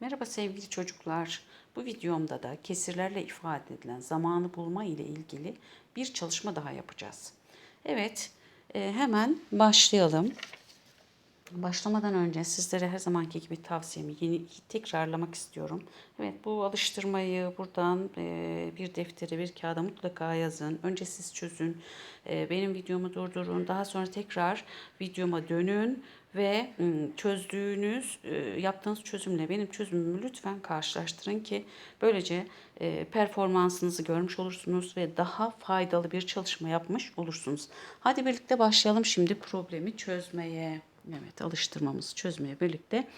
Merhaba sevgili çocuklar. Bu videomda da kesirlerle ifade edilen zamanı bulma ile ilgili bir çalışma daha yapacağız. Evet, e, hemen başlayalım. Başlamadan önce sizlere her zamanki gibi tavsiyemi yeni tekrarlamak istiyorum. Evet bu alıştırmayı buradan e, bir deftere bir kağıda mutlaka yazın. Önce siz çözün. E, benim videomu durdurun. Daha sonra tekrar videoma dönün ve çözdüğünüz e, yaptığınız çözümle benim çözümümü lütfen karşılaştırın ki böylece performansınızı görmüş olursunuz ve daha faydalı bir çalışma yapmış olursunuz. Hadi birlikte başlayalım şimdi problemi çözmeye. Evet alıştırmamızı çözmeye birlikte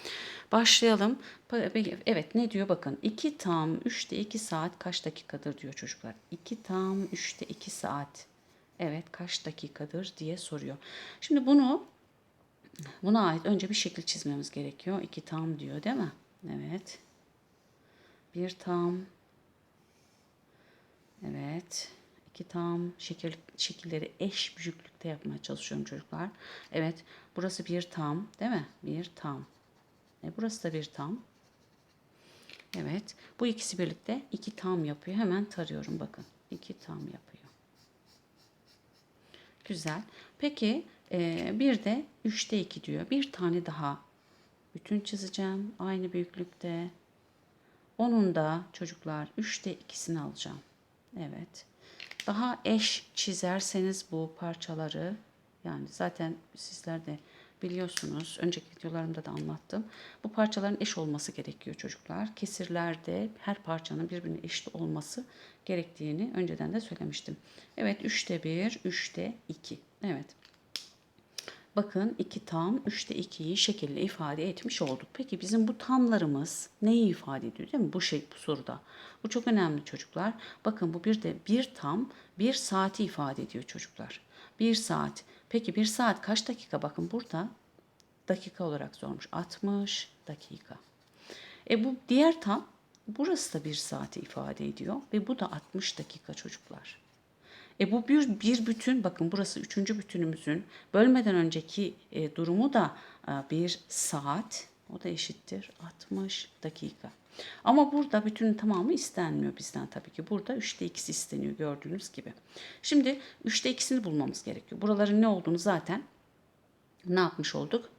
başlayalım. Pa- Evet ne diyor bakın 2 tam 3'te 2 saat kaç dakikadır diyor çocuklar. 2 tam 3'te 2 saat. Evet kaç dakikadır diye soruyor. Şimdi bunu buna ait önce bir şekil çizmemiz gerekiyor. 2 tam diyor değil mi? Evet. Bir tam. Evet. İki tam şekil, şekilleri eş büyüklükte yapmaya çalışıyorum çocuklar. Evet. Burası bir tam değil mi? Bir tam. E, burası da bir tam. Evet. Bu ikisi birlikte iki tam yapıyor. Hemen tarıyorum bakın. İki tam yapıyor. Güzel. Peki e, bir de üçte iki diyor. Bir tane daha bütün çizeceğim. Aynı büyüklükte. Onun da çocuklar üçte ikisini alacağım. Evet. Daha eş çizerseniz bu parçaları yani zaten sizler de biliyorsunuz önceki videolarımda da anlattım. Bu parçaların eş olması gerekiyor çocuklar. Kesirlerde her parçanın birbirine eşit olması gerektiğini önceden de söylemiştim. Evet 3'te 1, 3'te 2. Evet. Bakın 2 tam 3'te 2'yi şekilde ifade etmiş olduk. Peki bizim bu tamlarımız neyi ifade ediyor değil mi? Bu şey bu soruda. Bu çok önemli çocuklar. Bakın bu bir de bir tam bir saati ifade ediyor çocuklar. Bir saat. Peki bir saat kaç dakika? Bakın burada dakika olarak sormuş. 60 dakika. E bu diğer tam burası da bir saati ifade ediyor ve bu da 60 dakika çocuklar. E bu bir, bir bütün bakın burası üçüncü bütünümüzün bölmeden önceki e, durumu da e, bir saat o da eşittir 60 dakika. Ama burada bütünün tamamı istenmiyor bizden tabii ki. Burada 3'te 2'si isteniyor gördüğünüz gibi. Şimdi 3'te 2'sini bulmamız gerekiyor. Buraların ne olduğunu zaten ne yapmış olduk?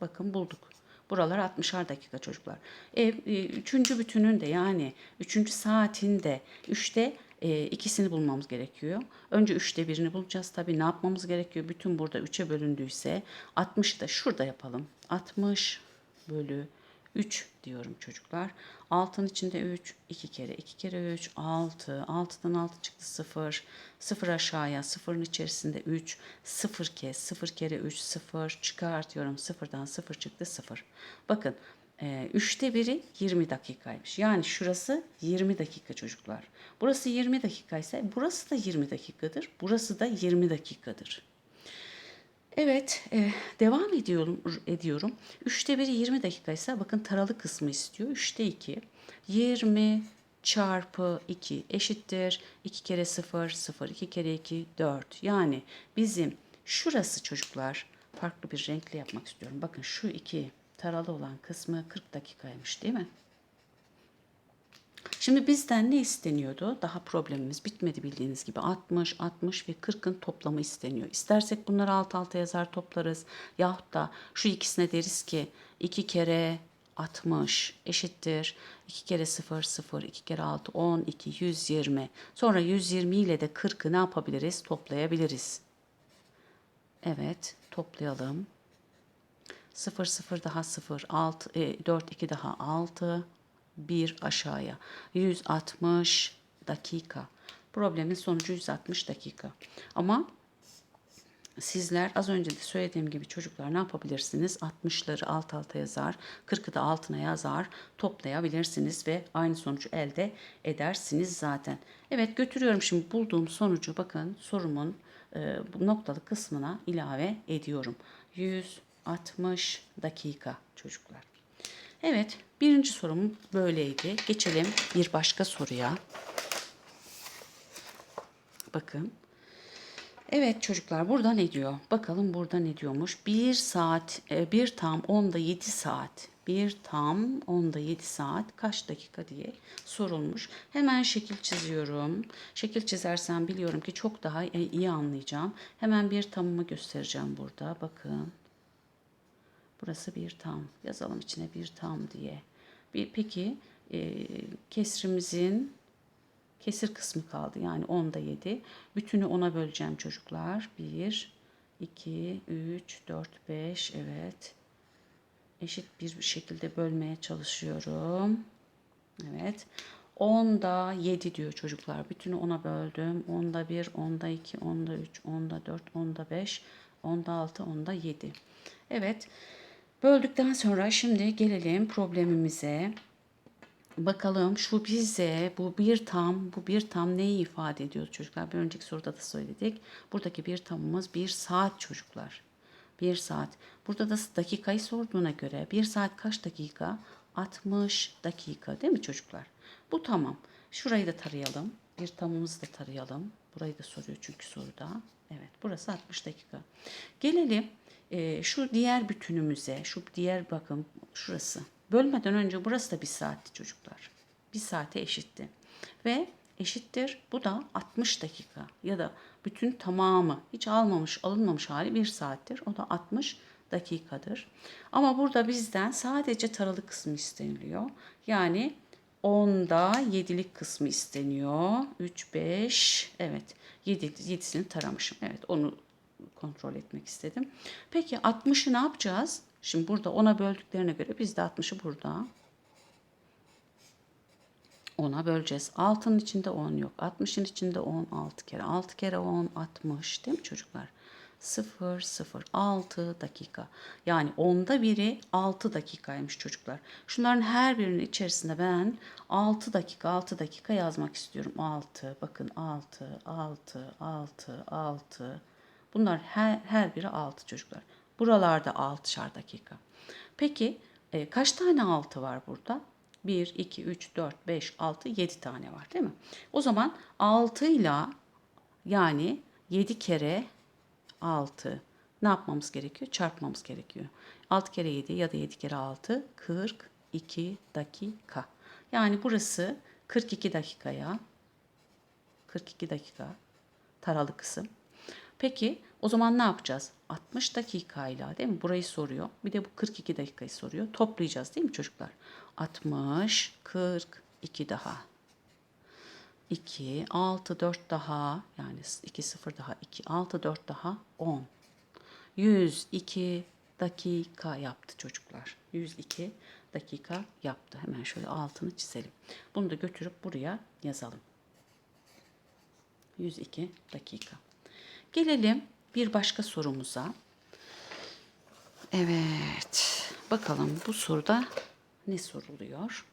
Bakın bulduk. Buralar 60'ar dakika çocuklar. E, e, üçüncü bütünün de yani üçüncü saatinde üçte e, ikisini bulmamız gerekiyor. Önce üçte birini bulacağız. Tabii ne yapmamız gerekiyor? Bütün burada üçe bölündüyse 60'ı da şurada yapalım. 60 bölü 3 diyorum çocuklar. 6'nın içinde 3, 2 kere 2 kere 3, 6. 6'dan 6 çıktı 0. 0 aşağıya, 0'ın içerisinde 3. 0 kez, 0 kere 3, 0. Çıkartıyorum 0'dan 0 çıktı 0. Bakın e, üçte biri 20 dakikaymış. Yani şurası 20 dakika çocuklar. Burası 20 dakikaysa burası da 20 dakikadır. Burası da 20 dakikadır. Evet, e, devam ediyorum. ediyorum. Üçte biri 20 dakikaysa bakın taralı kısmı istiyor. Üçte 2. 20 çarpı 2 eşittir. 2 kere 0, 0, 2 kere 2, 4. Yani bizim şurası çocuklar farklı bir renkle yapmak istiyorum. Bakın şu iki taralı olan kısmı 40 dakikaymış değil mi? Şimdi bizden ne isteniyordu? Daha problemimiz bitmedi bildiğiniz gibi. 60, 60 ve 40'ın toplamı isteniyor. İstersek bunları alt alta yazar toplarız. Yahut da şu ikisine deriz ki 2 kere 60 eşittir. 2 kere 0, 0, 2 kere 6, 12, 120. Sonra 120 ile de 40'ı ne yapabiliriz? Toplayabiliriz. Evet, toplayalım. 0 0 daha 0 6 e, 4 2 daha 6 1 aşağıya 160 dakika. Problemin sonucu 160 dakika. Ama sizler az önce de söylediğim gibi çocuklar ne yapabilirsiniz? 60'ları alt alta yazar, 40'ı da altına yazar, toplayabilirsiniz ve aynı sonucu elde edersiniz zaten. Evet götürüyorum şimdi bulduğum sonucu bakın sorumun e, noktalı kısmına ilave ediyorum. 160 dakika çocuklar. Evet, birinci sorum böyleydi. Geçelim bir başka soruya. Bakın. Evet çocuklar burada ne diyor? Bakalım burada ne diyormuş? Bir saat, e, bir tam onda yedi saat. bir tam onda 7 saat kaç dakika diye sorulmuş. Hemen şekil çiziyorum. Şekil çizersem biliyorum ki çok daha iyi anlayacağım. Hemen bir tamımı göstereceğim burada. Bakın. Burası bir tam. Yazalım içine bir tam diye. Bir, peki e, kesrimizin kesir kısmı kaldı. Yani 10'da 7. Bütünü 10'a böleceğim çocuklar. 1, 2, 3, 4, 5. Evet. Eşit bir şekilde bölmeye çalışıyorum. Evet. 10'da 7 diyor çocuklar. Bütünü 10'a böldüm. 10'da 1, 10'da 2, 10'da 3, 10'da 4, 10'da 5, 10'da 6, 10'da 7. Evet. Böldükten sonra şimdi gelelim problemimize. Bakalım şu bize bu bir tam bu bir tam neyi ifade ediyor çocuklar? Bir önceki soruda da söyledik. Buradaki bir tamımız bir saat çocuklar. Bir saat. Burada da dakikayı sorduğuna göre bir saat kaç dakika? 60 dakika değil mi çocuklar? Bu tamam. Şurayı da tarayalım. Bir tamımızı da tarayalım. Burayı da soruyor çünkü soruda. Evet burası 60 dakika. Gelelim e, şu diğer bütünümüze. Şu diğer bakın şurası. Bölmeden önce burası da bir saatti çocuklar. Bir saate eşitti. Ve eşittir bu da 60 dakika ya da bütün tamamı hiç almamış alınmamış hali bir saattir. O da 60 dakikadır. Ama burada bizden sadece taralı kısmı isteniliyor. Yani 10'da 7'lik kısmı isteniyor. 3, 5, evet 7, 7'sini taramışım. Evet onu kontrol etmek istedim. Peki 60'ı ne yapacağız? Şimdi burada 10'a böldüklerine göre biz de 60'ı burada 10'a böleceğiz. 6'nın içinde 10 yok. 60'ın içinde 10 6 kere. 6 kere 10 60 değil mi çocuklar? 0 0 6 dakika. Yani onda biri 6 dakikaymış çocuklar. Şunların her birinin içerisinde ben 6 dakika 6 dakika yazmak istiyorum. 6 bakın 6 6 6 6 Bunlar her, her biri 6 çocuklar. Buralarda 6'şar dakika. Peki e, kaç tane 6 var burada? 1, 2, 3, 4, 5, 6, 7 tane var değil mi? O zaman 6 ile yani 7 kere 6 ne yapmamız gerekiyor? Çarpmamız gerekiyor. 6 kere 7 ya da 7 kere 6 42 dakika. Yani burası 42 dakikaya 42 dakika taralı kısım. Peki o zaman ne yapacağız? 60 dakikayla değil mi? Burayı soruyor. Bir de bu 42 dakikayı soruyor. Toplayacağız değil mi çocuklar? 60, 42 daha. 2, 6, 4 daha. Yani 2, 0 daha 2, 6, 4 daha 10. 102 dakika yaptı çocuklar. 102 dakika yaptı. Hemen şöyle altını çizelim. Bunu da götürüp buraya yazalım. 102 dakika. Gelelim bir başka sorumuza. Evet. Bakalım bu soruda ne soruluyor?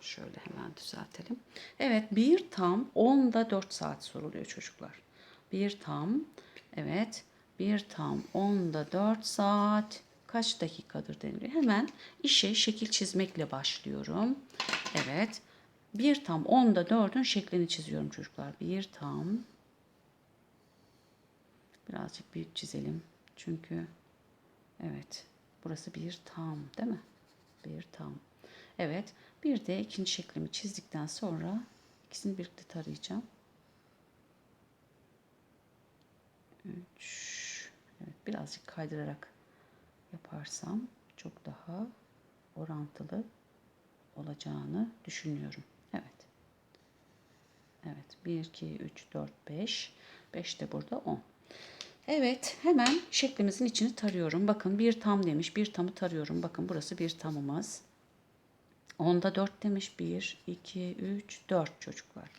Şöyle hemen düzeltelim. Evet bir tam 10'da 4 saat soruluyor çocuklar. Bir tam evet bir tam 10'da 4 saat kaç dakikadır deniliyor. Hemen işe şekil çizmekle başlıyorum. Evet. Bir tam 10'da 4'ün şeklini çiziyorum çocuklar. Bir tam Birazcık büyük çizelim. Çünkü evet burası bir tam değil mi? Bir tam. Evet bir de ikinci şeklimi çizdikten sonra ikisini birlikte tarayacağım. 3 Evet birazcık kaydırarak yaparsam çok daha orantılı olacağını düşünüyorum. Evet. Evet 1 2 3 4 5 5 de burada 10. Evet hemen şeklimizin içini tarıyorum. Bakın bir tam demiş. Bir tamı tarıyorum. Bakın burası bir tamımız. Onda 4 demiş. 1, 2, 3, 4 çocuklar.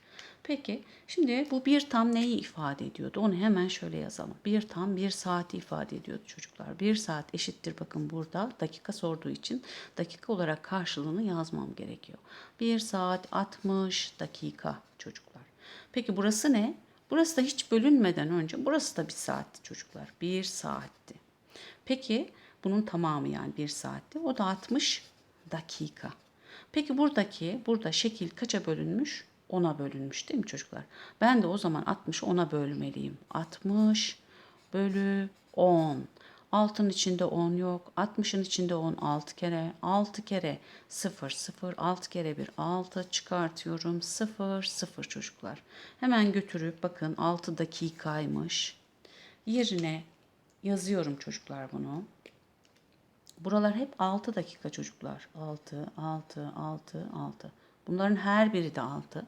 Peki şimdi bu bir tam neyi ifade ediyordu? Onu hemen şöyle yazalım. Bir tam bir saati ifade ediyordu çocuklar. Bir saat eşittir bakın burada dakika sorduğu için dakika olarak karşılığını yazmam gerekiyor. Bir saat 60 dakika çocuklar. Peki burası ne? Burası da hiç bölünmeden önce burası da bir saatti çocuklar. Bir saatti. Peki bunun tamamı yani bir saatti. O da 60 dakika. Peki buradaki burada şekil kaça bölünmüş? 10'a bölünmüş değil mi çocuklar? Ben de o zaman 60'ı 10'a bölmeliyim. 60 bölü 10. Altın içinde 10 yok. 60'ın içinde 10 6 kere. 6 kere 0 0 6 kere 1 6 çıkartıyorum. 0 0 çocuklar. Hemen götürüp bakın 6 dakikaymış. Yerine yazıyorum çocuklar bunu. Buralar hep 6 dakika çocuklar. 6, 6, 6, 6. Bunların her biri de 6.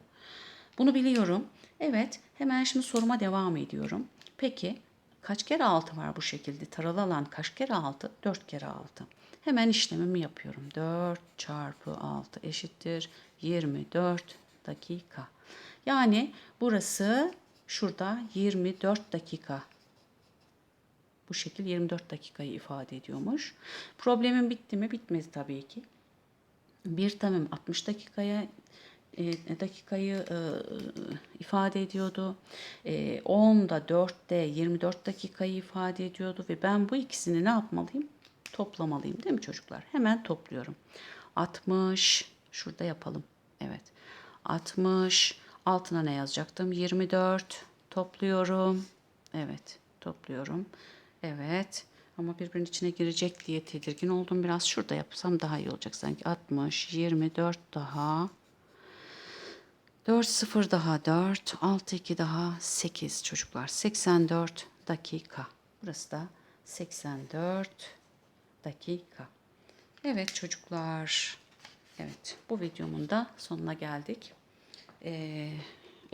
Bunu biliyorum. Evet, hemen şimdi soruma devam ediyorum. Peki kaç kere 6 var bu şekilde? Taralı alan kaç kere 6? 4 kere 6. Hemen işlemimi yapıyorum. 4 çarpı 6 eşittir 24 dakika. Yani burası şurada 24 dakika bu şekil 24 dakikayı ifade ediyormuş. Problemim bitti mi? Bitmedi tabii ki. Bir tamam 60 dakikaya e, dakikayı e, ifade ediyordu. E, 10 da 4 de 24 dakikayı ifade ediyordu ve ben bu ikisini ne yapmalıyım? Toplamalıyım değil mi çocuklar? Hemen topluyorum. 60 şurada yapalım. Evet. 60 altına ne yazacaktım? 24 topluyorum. Evet, topluyorum. Evet. Ama birbirinin içine girecek diye tedirgin oldum. Biraz şurada yapsam daha iyi olacak sanki. 60, 24 daha. 4, 0 daha 4, 6, 2 daha 8 çocuklar. 84 dakika. Burası da 84 dakika. Evet çocuklar. Evet bu videomun da sonuna geldik. Ee,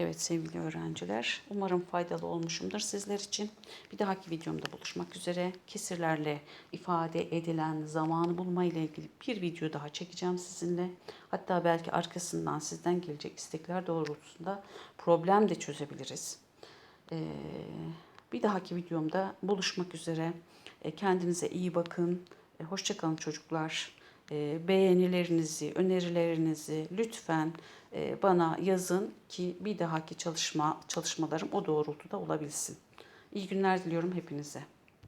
evet sevgili öğrenciler. Umarım faydalı olmuşumdur sizler için. Bir dahaki videomda buluşmak üzere. Kesirlerle ifade edilen zamanı bulma ile ilgili bir video daha çekeceğim sizinle. Hatta belki arkasından sizden gelecek istekler doğrultusunda problem de çözebiliriz. Ee, bir dahaki videomda buluşmak üzere. E, Kendinize iyi bakın. E, Hoşçakalın çocuklar. E, Beğenilerinizi, önerilerinizi lütfen e, bana yazın ki bir dahaki çalışma çalışmalarım o doğrultuda olabilsin. İyi günler diliyorum hepinize.